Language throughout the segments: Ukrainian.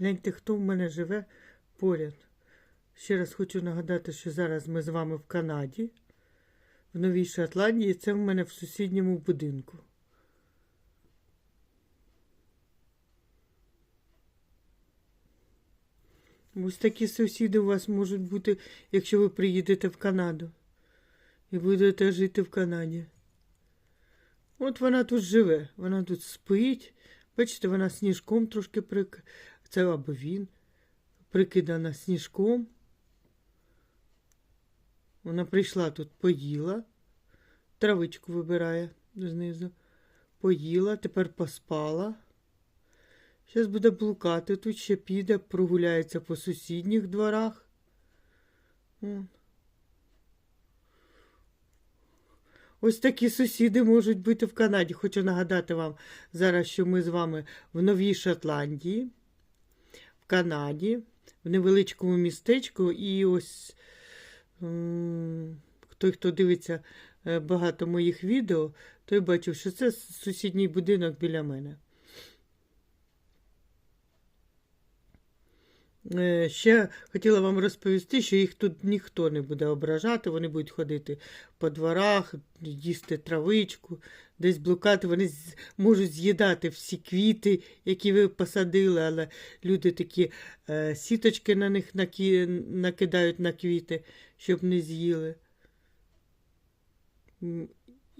Гляньте, хто в мене живе поряд. Ще раз хочу нагадати, що зараз ми з вами в Канаді, в Новій Шотландії. Це в мене в сусідньому будинку. Ось такі сусіди у вас можуть бути, якщо ви приїдете в Канаду і будете жити в Канаді. От вона тут живе, вона тут спить. Бачите, вона сніжком трошки. Це або він прикидана сніжком. Вона прийшла тут, поїла, травичку вибирає знизу. Поїла, тепер поспала. Зараз буде блукати, тут ще піде, прогуляється по сусідніх дворах. Ось такі сусіди можуть бути в Канаді. Хочу нагадати вам зараз, що ми з вами в Новій Шотландії, Канаді, в невеличкому містечку. І ось той, хто дивиться е, багато моїх відео, той бачив, що це сусідній будинок біля мене. Ще хотіла вам розповісти, що їх тут ніхто не буде ображати, вони будуть ходити по дворах, їсти травичку, десь блукати. Вони можуть з'їдати всі квіти, які ви посадили, але люди такі е, сіточки на них наки... накидають на квіти, щоб не з'їли.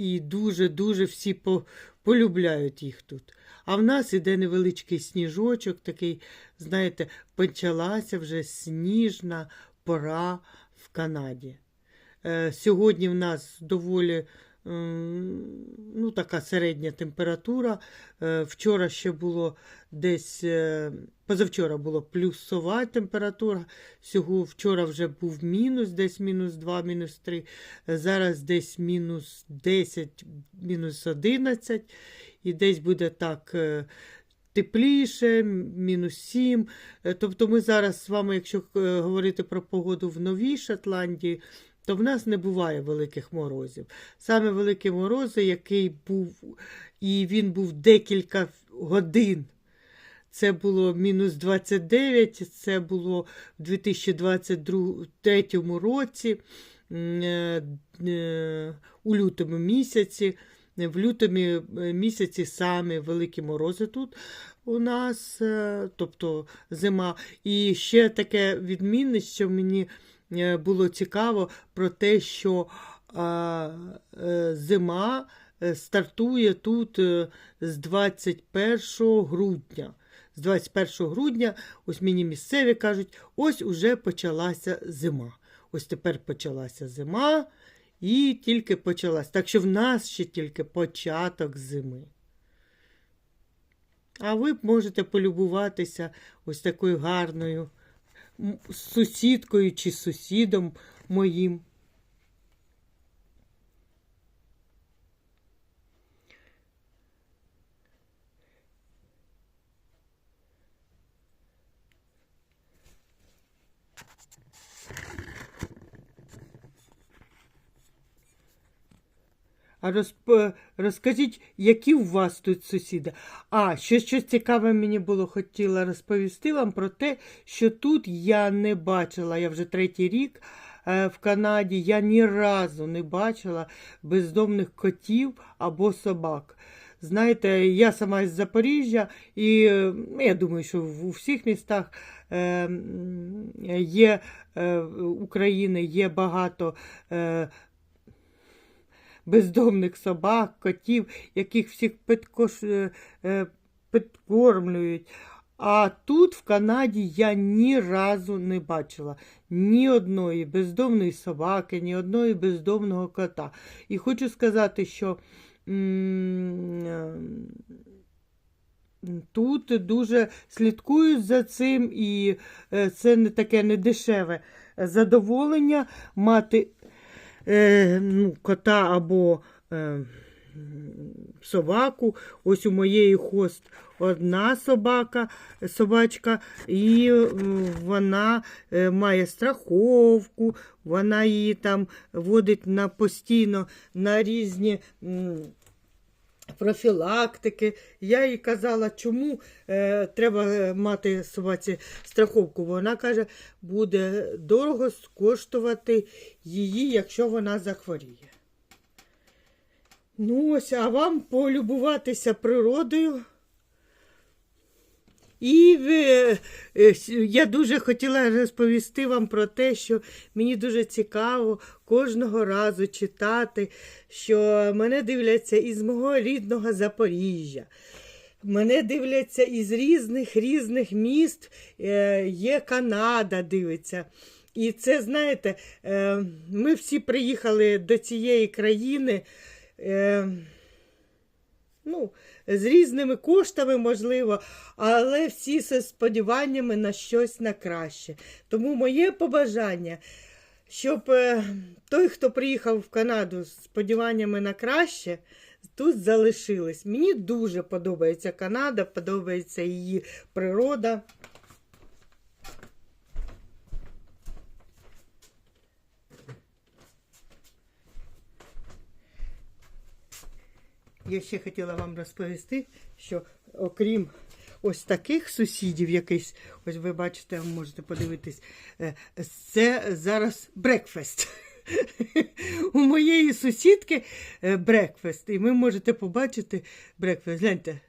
І дуже-дуже всі по... полюбляють їх тут. А в нас іде невеличкий сніжочок, такий, знаєте, почалася вже сніжна пора в Канаді. Е, сьогодні в нас доволі ну, така середня температура. Е, вчора ще було десь, е, позавчора було плюсова температура. Сього, вчора вже був мінус, десь мінус 2, мінус 3. Е, Зараз десь мінус 10, мінус 11. І десь буде так. Тепліше, мінус 7. Е, Тобто ми зараз з вами, якщо говорити про погоду в Новій Шотландії, то в нас не буває великих морозів. Саме великі морози, який був, і він був декілька годин. Це було мінус 29, це було в 2023 році, е, е, у лютому місяці. В лютому е, місяці самі великі морози тут у нас, тобто зима. І ще таке відмінне, що мені було цікаво про те, що е, зима е, стартує тут е, з 21 грудня. З 21 грудня, ось мені місцеві кажуть, ось уже почалася зима. Ось тепер почалася зима і тільки почалась. Так що в нас ще тільки початок зими. А ви можете полюбуватися ось такою гарною сусідкою чи сусідом моїм. Розп... розкажіть, які у вас тут сусіди? А, ще щось цікаве мені було хотіла розповісти вам про те, що тут я не бачила, я вже третій рік е, в Канаді, я ні разу не бачила бездомних котів або собак. Знаєте, я сама із Запоріжжя, і е, я думаю, що в всіх містах е, є е, України є багато. Бездомних собак, котів, яких всіх підкош... е, е, підкормлюють. А тут, в Канаді, я ні разу не бачила ні одної бездомної собаки, ні одної бездомного кота. І хочу сказати, що е, тут дуже слідкують за цим, і це не таке недешеве задоволення мати е, ну, кота або е, собаку. Ось у моєї хост одна собака, собачка, і вона е, має страховку, вона її там водить на постійно на різні. Профілактики. Я їй казала, чому е, треба мати собаці страховку. Бо вона каже, буде дорого скоштувати її, якщо вона захворіє. Ну ось, а вам полюбуватися природою. І е, я дуже хотіла розповісти вам про те, що мені дуже цікаво кожного разу читати, що мене дивляться із мого рідного Запоріжжя. Мене дивляться із різних різних міст. Е, Є Канада, дивиться. І це, знаєте, е, ми всі приїхали до цієї країни. Ну, з різними коштами, можливо, але всі з сподіваннями на щось на краще. Тому моє побажання, щоб е, той, хто приїхав в Канаду з сподіваннями на краще, тут залишились. Мені дуже подобається Канада, подобається її природа. Я ще хотіла вам розповісти, що окрім ось таких сусідів, якийсь, ось ви бачите, можете подивитись, е, це зараз брекфест. У моєї сусідки брекфест, і ви можете побачити брекфест. Гляньте,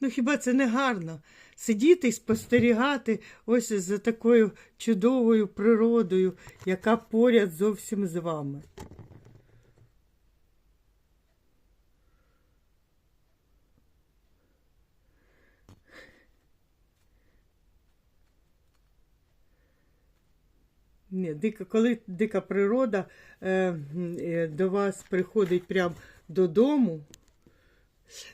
ну хіба це не гарно? Сидіти і спостерігати ось за такою чудовою природою, яка поряд зовсім з вами. Дика, коли дика природа е, е, до вас приходить прямо додому.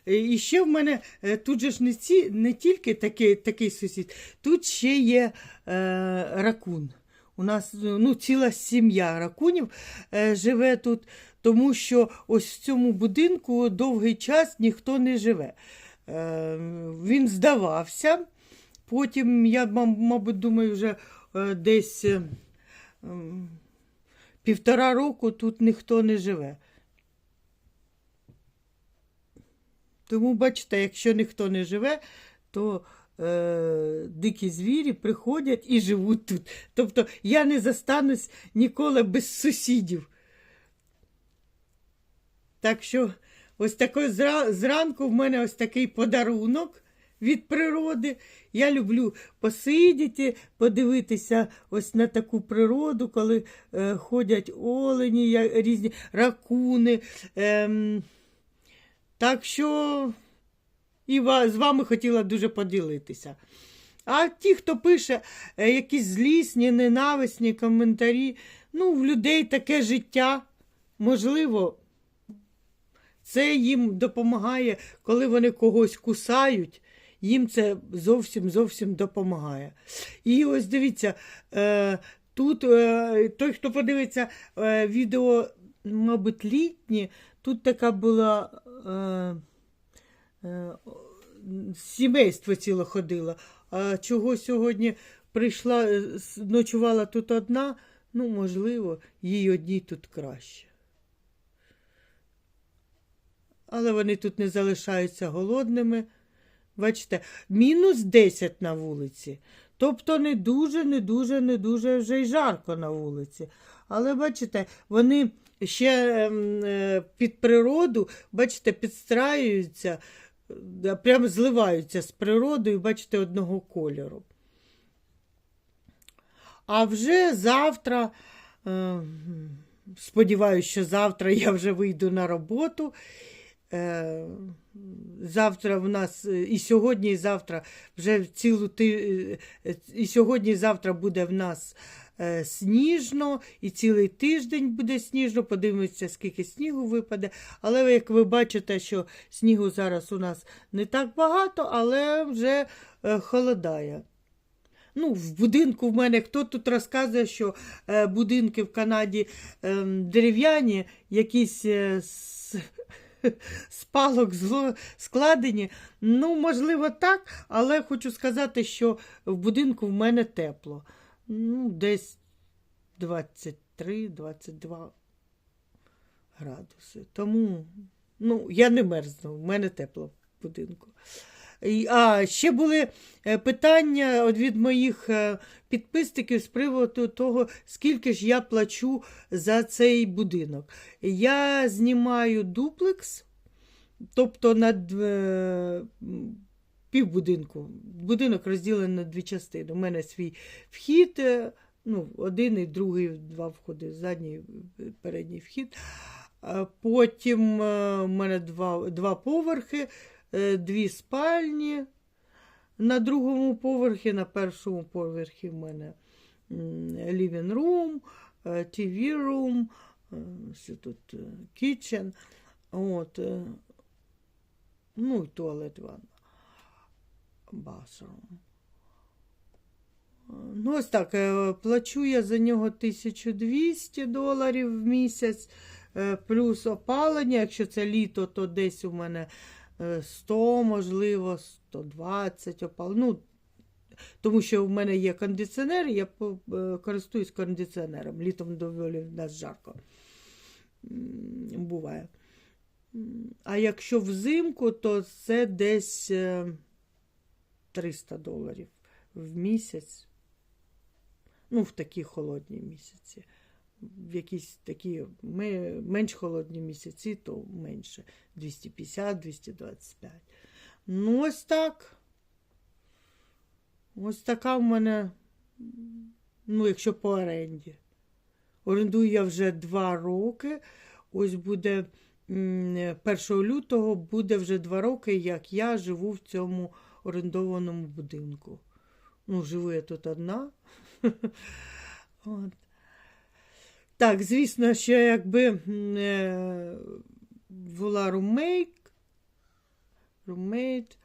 Е, І ще в мене е, тут же ж не, ці, не тільки такий, такий сусід, тут ще є е, ракун. У нас ну, ціла сім'я ракунів е, живе тут, тому що ось в цьому будинку довгий час ніхто не живе. Е, він здавався. Потім, я, мабуть, думаю, вже е, десь півтора року тут ніхто не живе. Тому, бачите, якщо ніхто не живе, то е, дикі звірі приходять і живуть тут. Тобто я не застанусь ніколи без сусідів. Так що ось такий зранку в мене ось такий подарунок від природи. Я люблю посидіти, подивитися ось на таку природу, коли е, ходять олені, я- різні ракуни. Ем, так що і з вами хотіла дуже поділитися. А ті, хто пише е, якісь злісні, ненависні коментарі, ну, в людей таке життя, можливо, це їм допомагає, коли вони когось кусають, їм це зовсім зовсім допомагає. І ось дивіться, е, тут е, той, хто подивиться е, відео, мабуть, літні, тут така була. Сімейство ціле ходило. А чого сьогодні прийшла, ночувала тут одна, ну, можливо, їй одній тут краще. Але вони тут не залишаються голодними. Бачите, мінус 10 на вулиці. Тобто не дуже, не дуже, не дуже вже й жарко на вулиці. Але бачите, вони ще ем, е, під природу, бачите, підстраюються, е, прямо зливаються з природою, бачите, одного кольору. А вже завтра, е, сподіваюся, що завтра я вже вийду на роботу. Завтра в нас е, і сьогодні, і завтра вже цілу ти, е, і сьогодні, і завтра буде в нас е, сніжно, і цілий тиждень буде сніжно. Подивимося, скільки снігу випаде. Але як ви бачите, що снігу зараз у нас не так багато, але вже холодає. Ну, в будинку в мене хто тут розказує, що будинки в Канаді е, дерев'яні, якісь з, з палок зло складені. Ну, можливо, так, але хочу сказати, що в будинку в мене тепло. Ну, десь 23-22 градуси. Тому Ну, я не мерзну, в мене тепло в будинку. А ще були е, питання від моїх е, підписників з приводу того, скільки ж я плачу за цей будинок. Я знімаю дуплекс, тобто над е, півбудинку. Будинок розділений на дві частини. У мене свій вхід, ну, один і другий, два входи, задній, передній вхід. Потім у мене два, два поверхи, дві спальні. На другому поверхі, на першому поверхі в мене living room, е, TV room, е, що тут е, kitchen, от, е, ну і туалет ванна. Е, Ну, ось так, е, плачу я за нього 1200 доларів в місяць, е, плюс опалення. Якщо це літо, то десь у мене е, 100, можливо, 120 опалення. Ну, тому що в мене є кондиціонер, я е, користуюсь кондиціонером. Літом доволі в нас жарко буває. А якщо взимку, то це десь е, 300 доларів в місяць. Ну, в такі холодні місяці. В якісь такі менш холодні місяці, то менше. 250-225. Ну, ось так. Ось така в мене, ну, якщо по оренді. Орендую я вже два роки. Ось буде 1 лютого буде вже два роки, як я живу в цьому орендованому будинку. Ну, живу я тут одна. От. Так, звісно, що якби е, була румейк, румейт,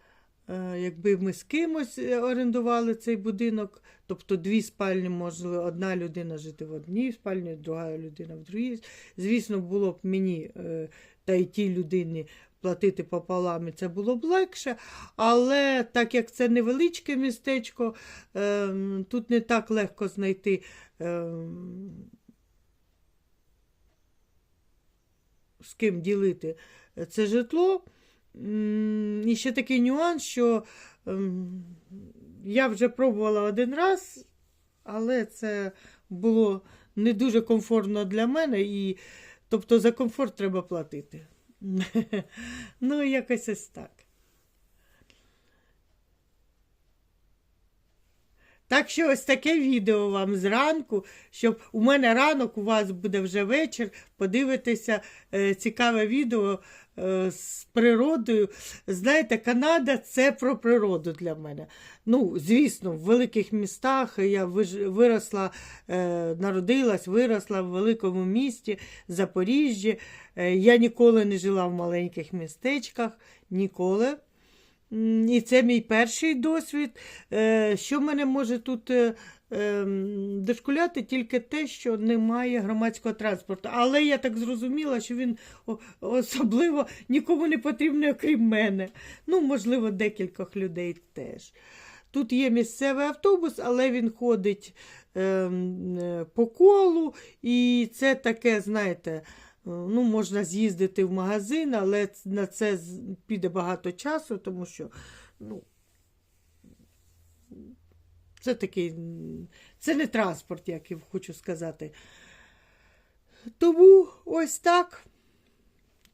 е, якби ми з кимось е, орендували цей будинок, тобто дві спальні, можливо, одна людина жити в одній спальні, друга людина в другій. Звісно, було б мені е, та й тій людині платити пополам, і це було б легше. Але так як це невеличке містечко, ем, тут не так легко знайти. З ким ділити це житло. І ще такий нюанс, що ем, я вже пробувала один раз, але це було не дуже комфортно для мене, і тобто за комфорт треба платити. Ну, якось ось так. Так що ось таке відео вам зранку, щоб у мене ранок, у вас буде вже вечір, подивитися е, цікаве відео е, з природою. Знаєте, Канада це про природу для мене. Ну, звісно, в великих містах я виросла, е, народилась, виросла в великому місті, Запоріжжі. Е, я ніколи не жила в маленьких містечках, ніколи. І це мій перший досвід. Е, Що мене може тут е, ем, дошкуляти, тільки те, що немає громадського транспорту. Але я так зрозуміла, що він особливо нікому не потрібний, окрім мене. Ну, можливо, декількох людей теж. Тут є місцевий автобус, але він ходить ем, е, по колу, і це таке, знаєте, ну, можна з'їздити в магазин, але на це піде багато часу, тому що ну, це такий, це не транспорт, як я хочу сказати. Тому ось так.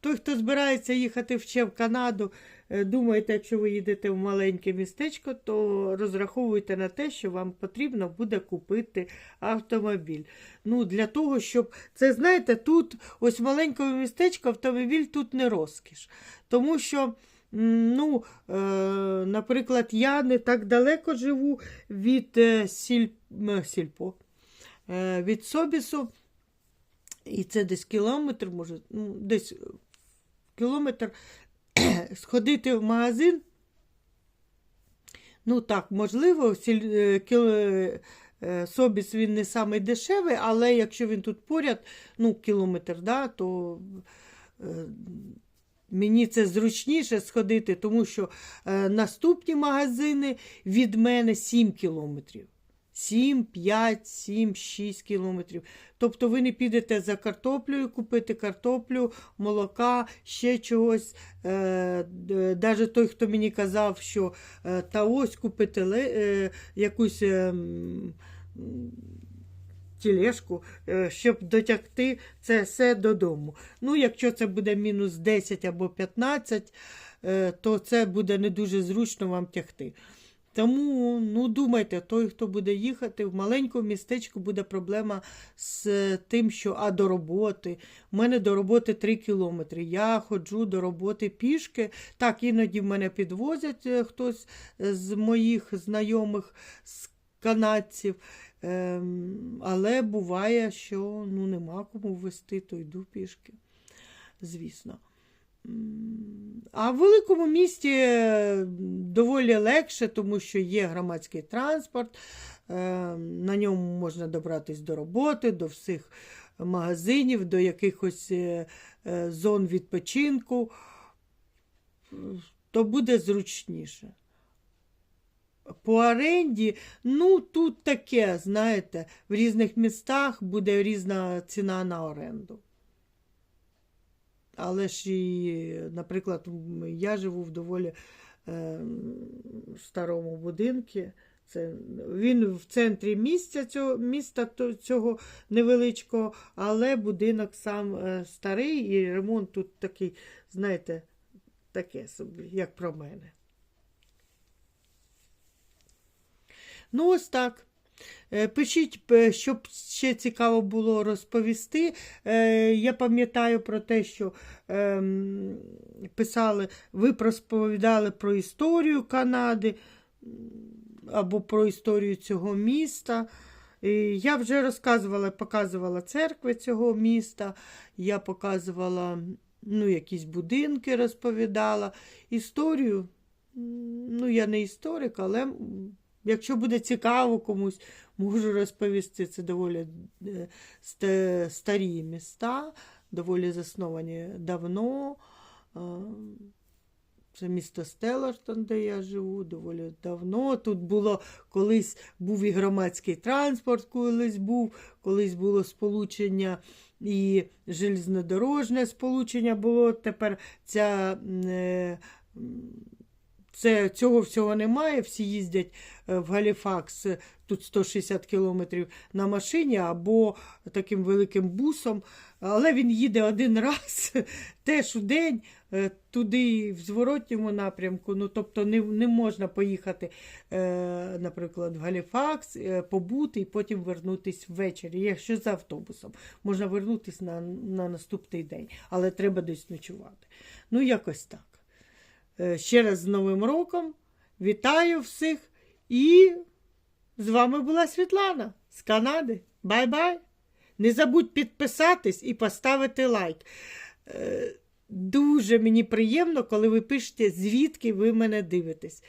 Той, хто збирається їхати ще в Канаду, е, думаєте, якщо ви їдете в маленьке містечко, то розраховуйте на те, що вам потрібно буде купити автомобіль. Ну, для того, щоб це, знаєте, тут ось маленькому містечко автомобіль тут не розкіш. Тому що, ну, е, наприклад, я не так далеко живу від е, сіль... сільпо, е, від Собісу. І це десь кілометр, може, ну, десь кілометр сходити в магазин. Ну так, можливо, е, е, е, Собіс він не самий дешевий, але якщо він тут поряд, ну, кілометр, да, то мені це зручніше сходити, тому що наступні магазини від мене 7 кілометрів. 7, 5, 7, 6 кілометрів. Тобто ви не підете за картоплею, купити картоплю, молока, ще чогось. Е, Навіть той, хто мені казав, що е, та ось купити е, якусь. е, м, м, Тілешку, е, щоб дотягти це все додому. Ну, якщо це буде мінус 10 або 15, е, то це буде не дуже зручно вам тягти. Тому ну, думайте, той, хто буде їхати, в маленькому містечку буде проблема з тим, що а до роботи. У мене до роботи 3 кілометри. Я ходжу до роботи пішки. Так, іноді мене підвозять е, хтось з моїх знайомих з канадців. Ем, але буває, що ну, нема кому вести, то йду пішки. Звісно. А в великому місті е, доволі легше, тому що є громадський транспорт, е, на ньому можна добратись до роботи, до всіх магазинів, до якихось е, зон відпочинку, то буде зручніше. По оренді, ну тут таке, знаєте, в різних містах буде різна ціна на оренду. Але ж і, наприклад, я живу в доволі е, старому будинку. Це, він в центрі місця цього, міста цього невеличкого, але будинок сам е, старий і ремонт тут такий, знаєте, таке собі, як про мене. Ну, ось так. Е, Пишіть, е, щоб ще цікаво було розповісти. Е, Я пам'ятаю про те, що ем, писали, ви розповідали про історію Канади або про історію цього міста. Я вже розказувала, показувала церкви цього міста, я показувала ну, якісь будинки, розповідала. Історію, ну, я не історик, але якщо буде цікаво комусь, можу розповісти. Це доволі е, старі міста, доволі засновані давно. Е, Це місто Стеллартон, де я живу, доволі давно. Тут було колись був і громадський транспорт, колись був, колись було сполучення і железнодорожне сполучення було. Тепер ця, е, це, цього всього немає. Всі їздять е, в Галіфакс, е, тут 160 кілометрів на машині або таким великим бусом. Але він їде один раз, теж у день, е, туди в зворотньому напрямку. Ну, тобто не, не можна поїхати, наприклад, в Галіфакс, побути і потім вернутися ввечері. Якщо за автобусом, можна вернутися на, на наступний день, але треба десь ночувати. Ну, якось так. Е, Ще раз з Новим роком. Вітаю всіх і з вами була Світлана з Канади. Бай-бай! Не забудь підписатись і поставити лайк. Е, Дуже мені приємно, коли ви пишете, звідки ви мене дивитесь.